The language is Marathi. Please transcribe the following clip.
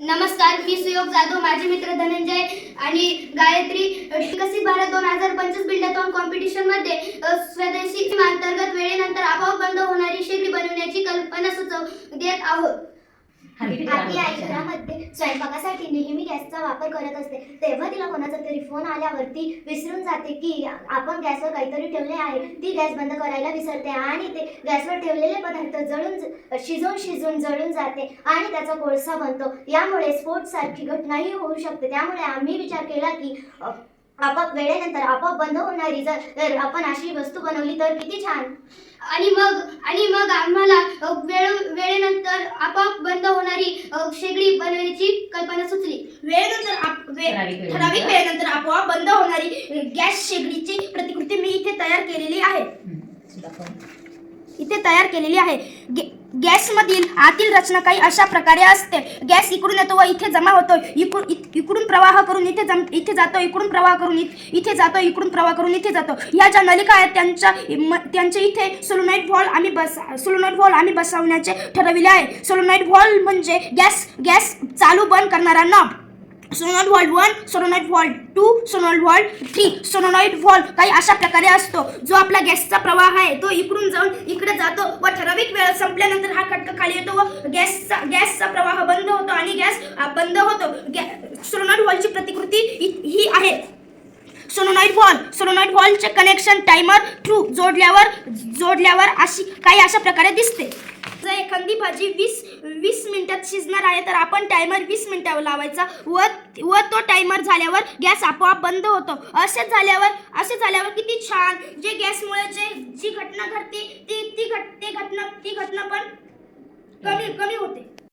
नमस्कार मी सुयोग जाधव माझे मित्र धनंजय आणि गायत्री. विकसित भारत दोन हजार पंचवीस बिल्डाथॉन कॉम्पिटिशनमध्ये अ, स्वदेशी अंतर्गत वेळेनंतर आपोआप बंद होणारी शेगडी बनवण्याची कल्पना सुचव देत आहोत. आपली आई घरामध्ये स्वयंपाकासाठी नेहमी गॅसचा वापर करत असते. तेव्हा तिला कोणाचा तरी फोन आल्यावर ती विसरून जाते की आपण गॅसवर काहीतरी ठेवले आहे. ती गॅस बंद करायला विसरते आणि ते गॅसवर ठेवलेले पदार्थ जळून शिजून शिजून जळून जाते आणि त्याचा कोळसा बनतो. यामुळे स्फोटसारखी घटनाही होऊ शकते. त्यामुळे आम्ही विचार केला की आपोआप वेळेनंतर आपोआप बंद होणारी जर आपण अशी वस्तू बनवली तर किती छान. आणि मग आणि मग आम्हाला वेळ वेळेनंतर आपोआप बंद होणारी शेगडी बनवण्याची कल्पना सुचली. वेळेनंतर. ठराविक वेळेनंतर आपोआप बंद होणारी गॅस शेगडीची प्रतिकृती मी इथे तयार केलेली आहे. इथे तयार केलेली आहे. गे- गॅसमधील आतील रचना काही अशा प्रकारे असते. गॅस इकडून येतो व इथे जमा होतो. इकडून इ- इकडून प्रवाह करून इथे जम इथे जातो इकडून प्रवाह करून इथे जातो इकडून प्रवाह करून इथे जातो. ह्या ज्या नलिका आहेत त्यांच्या त्यांच्या इथे सोलोनाईट व्हॉल आम्ही बस सोलोनाईट व्हॉल आम्ही बसवण्याचे ठरविले आहे. सोलोनाईट व्हॉल म्हणजे गॅस गॅस चालू बंद करणारा knob solenoid valve one solenoid valve two solenoid valve three solenoid valve काही अशा प्रकारे असतो जो आपला गॅसचा प्रवाह आहे तो इकडून जाऊन इकडे जातो व ठराविक वेळ संपल्यानंतर हा खटका खाली येतो व गॅसचा गॅसचा प्रवाह बंद होतो आणि गॅस बंद होतो. सोनोनाइट व्हॉल्टची प्रतिकृती ही आहे. सोनोनाईट व्हॉल सोनोनाईट वॉलचे कनेक्शन टायमर थ्रू जोडल्यावर जोडल्यावर अशी काही अशा प्रकारे दिसते. जर एखादी भाजी वीस वीस मिनिटात शिजणार आहे तर आपण टायमर वीस मिनिटावर लावायचा व व तो टायमर झाल्यावर गॅस आपोआप बंद होतो. असे झाल्यावर असे झाल्यावर किती छान! जे गॅसमुळे जे जी घटना घडते ती ती घट ती घटना ती घटना पण कमी कमी होते.